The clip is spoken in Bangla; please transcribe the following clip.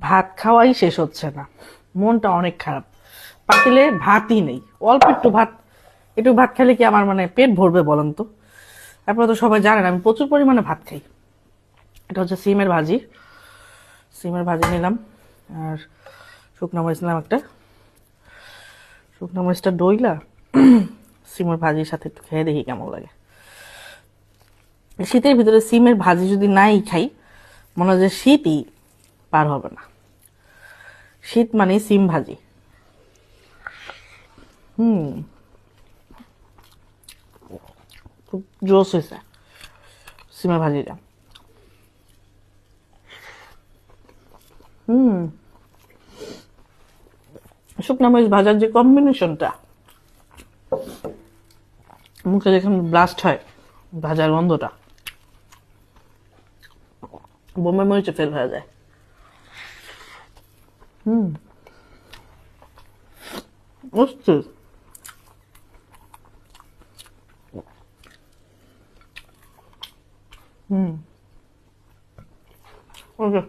ভাত খাওয়াই শেষ হচ্ছে না। মনটা অনেক খারাপ। পাতিলে ভাতই নেই। অল্প একটু ভাত একটু ভাত খেলে কি আমার মানে পেট ভরবে বলেন তো? তারপরে তো সবাই জানেন, আমি প্রচুর পরিমাণে ভাত খাই। এটা হচ্ছে সিমের ভাজি। সিমের ভাজি নিলাম। আর শুকনো মরিচ নিলাম একটা। শুকনো মরিচটা ডইলা, সিমের ভাজির সাথে একটু খেয়ে দেখি কেমন লাগে। শীতের ভিতরে সিমের ভাজি যদি নাই খাই, মনে হয় যে শীতই পার হবে না। শীত মানে সিম ভাজি। হুম। খুব জোস হয়েছে সিমের ভাজিটা। হুম। শুকনা মরিচ ভাজার যে কম্বিনেশনটা মুখে যখন ব্লাস্ট হয় ভাজার গন্ধটা বোম্বে মরিচে ফেল হয়ে যায়। হুম অস্থির হুম ওকে